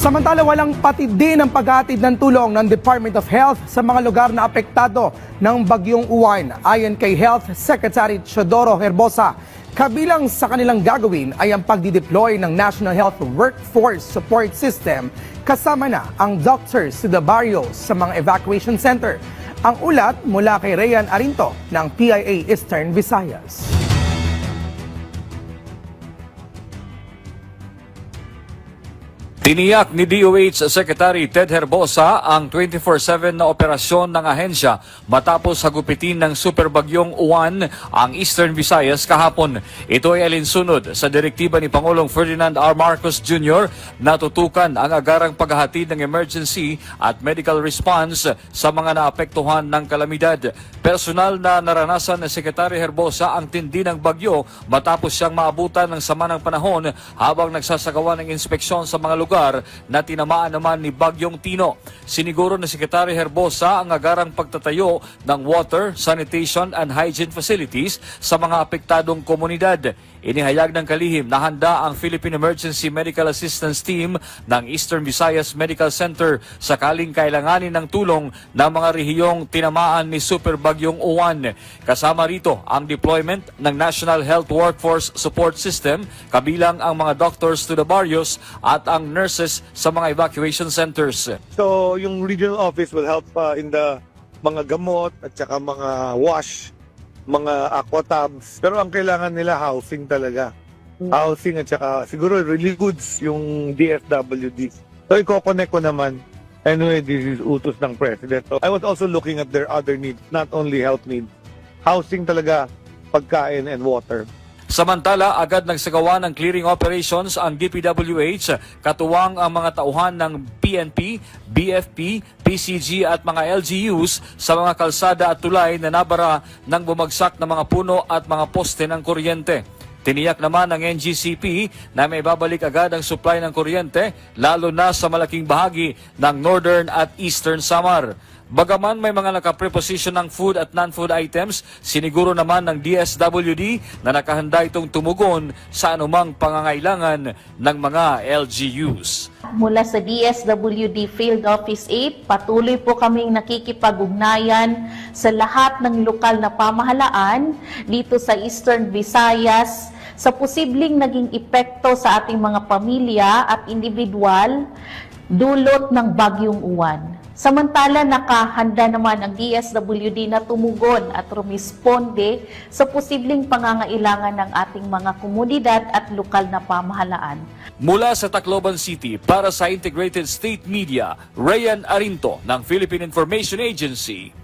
Samantala walang patid din ang paghatid ng tulong ng Department of Health sa mga lugar na apektado ng bagyong uwan. Ayon kay Health Secretary Chodoro Herbosa, kabilang sa kanilang gagawin ay ang pagdideploy ng National Health Workforce Support System kasama na ang doctors to the barrios sa mga evacuation center. Ang ulat mula kay Rayan Arinto ng PIA Eastern Visayas. Tiniyak ni DOH Secretary Ted Herbosa ang 24-7 na operasyon ng ahensya matapos hagupitin ng superbagyong Uwan ang Eastern Visayas kahapon. Ito ay alinsunod sa direktiba ni Pangulong Ferdinand R. Marcos Jr. na tutukan ang agarang paghahatid ng emergency at medical response sa mga naapektuhan ng kalamidad. Personal na naranasan ni Secretary Herbosa ang tindi ng bagyo matapos siyang maabutan ng sama ng panahon habang nagsasagawa ng inspeksyon sa mga lugar na tinamaan naman ni Bagyong Tino. Siniguro ni Secretary Herbosa ang agarang pagtatayo ng water, sanitation and hygiene facilities sa mga apektadong komunidad. Inihayag ng kalihim na handa ang Philippine Emergency Medical Assistance Team ng Eastern Visayas Medical Center sakaling kailanganin ng tulong ng mga rehiyong tinamaan ni Super Bagyong Uwan. Kasama rito ang deployment ng National Health Workforce Support System kabilang ang mga doctors to the barrios at ang nurses sa mga evacuation centers. So, yung regional office will help uh, in the mga gamot at saka mga wash, mga aquatabs. Pero ang kailangan nila housing talaga. Housing at saka siguro relief goods yung DSWD. So, i-connect ko naman. Anyway, this is utos ng President. So, I was also looking at their other needs, not only health needs. Housing talaga, pagkain and water. Samantala, agad nagsagawa ng clearing operations ang DPWH, katuwang ang mga tauhan ng PNP, BFP, PCG at mga LGUs sa mga kalsada at tulay na nabara ng bumagsak na mga puno at mga poste ng kuryente. Tiniyak naman ng NGCP na may babalik agad ang supply ng kuryente lalo na sa malaking bahagi ng Northern at Eastern Samar. Bagaman may mga nakapreposition ng food at non-food items, siniguro naman ng DSWD na nakahanda itong tumugon sa anumang pangangailangan ng mga LGUs. Mula sa DSWD Field Office 8, patuloy po kaming nakikipag-ugnayan sa lahat ng lokal na pamahalaan dito sa Eastern Visayas sa posibleng naging epekto sa ating mga pamilya at individual dulot ng bagyong uwan. Samantala, nakahanda naman ang DSWD na tumugon at rumisponde sa posibleng pangangailangan ng ating mga komunidad at lokal na pamahalaan. Mula sa Tacloban City para sa Integrated State Media, Rayan Arinto ng Philippine Information Agency,